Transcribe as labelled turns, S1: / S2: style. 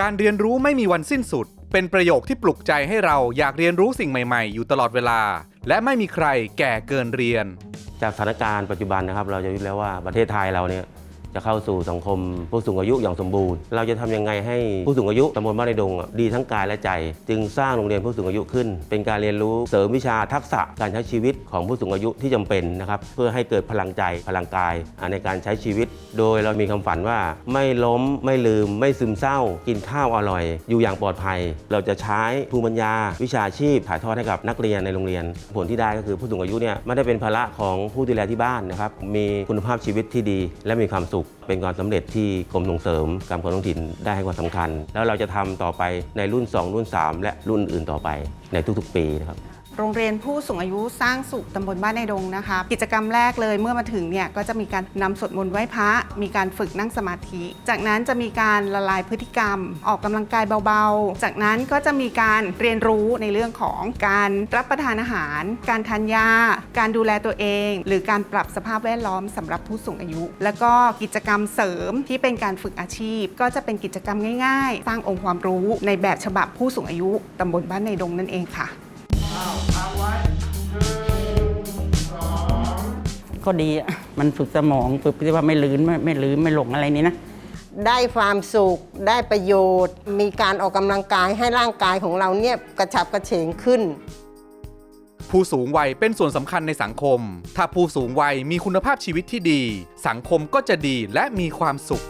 S1: การเรียนรู้ไม่มีวันสิ้นสุด เป็นประโยคที่ปลุกใจให้เราอยากเรียนรู้สิ่งใหม่ๆ อยู่ตลอดเวลา และไม่มีใครแก่เกินเรียน
S2: จากสถานการณ์ปัจจุบันนะครับ เราจะรู้แล้วว่าประเทศไทยเราเนี่ย จะเข้าสู่สังคมผู้สูงอายุอย่างสมบูรณ์ เราจะทำยังไงให้ผู้สูงอายุตำบลบ้านในดงดีทั้งกายและใจ จึงสร้างโรงเรียนผู้สูงอายุขึ้น เป็นการเรียนรู้เสริมวิชาทักษะการใช้ชีวิตของผู้สูงอายุที่จำเป็นนะครับเพื่อให้เกิดพลังใจพลังกายในการใช้ชีวิต โดยเรามีคำฝันว่าไม่ล้มไม่ลืม ไม่ซึมเศร้า กินข้าวอร่อย อยู่อย่างปลอดภัย เราจะใช้ภูมิปัญญา วิชาชีพถ่ายทอดให้กับนักเรียนในโรงเรียน ผลที่ได้ก็คือผู้สูงอายุเนี่ยไม่ได้เป็นภาระของผู้ดูแลที่บ้านนะครับมีคุณภาพชีวิตที่ดี และมีความสุขเป็นความสำเร็จที่กรมส่งเสริมการปกครองท้องถิ่นได้ให้ความสำคัญ แล้วเราจะทำต่อไปในรุ่น 2 รุ่น 3 และรุ่นอื่นต่อไปในทุกๆ ปีนะครับ
S3: โรงเรียนผู้สูงอายุสร้างสุขตำบลบ้านในดงนะคะ กิจกรรมแรกเลยเมื่อมาถึงเนี่ยก็จะมีการนำสวดมนต์ไหว้พระ มีการฝึกนั่งสมาธิ จากนั้นจะมีการละลายพฤติกรรม ออกกำลังกายเบาๆ จากนั้นก็จะมีการเรียนรู้ในเรื่องของการรับประทานอาหาร การทานยา การดูแลตัวเอง หรือการปรับสภาพแวดล้อมสำหรับผู้สูงอายุ แล้วก็กิจกรรมเสริมที่เป็นการฝึกอาชีพ ก็จะเป็นกิจกรรมง่าย ๆ สร้างองค์ความรู้ในแบบฉบับผู้สูงอายุตำบลบ้านในดงนั่นเองค่ะ
S4: ก็ดีอะมันฝึกสมองฝึกที่ว่าไม่ลืมไม่ไม่ลืมไม่หลงอะไรนี่นะ
S5: ได้ความสุข ได้ประโยชน์ มีการออกกำลังกายให้ร่างกายของเราเนี่ยกระฉับกระเฉงขึ้น
S1: ผู้สูงวัยเป็นส่วนสำคัญในสังคม ถ้าผู้สูงวัยมีคุณภาพชีวิตที่ดี สังคมก็จะดีและมีความสุข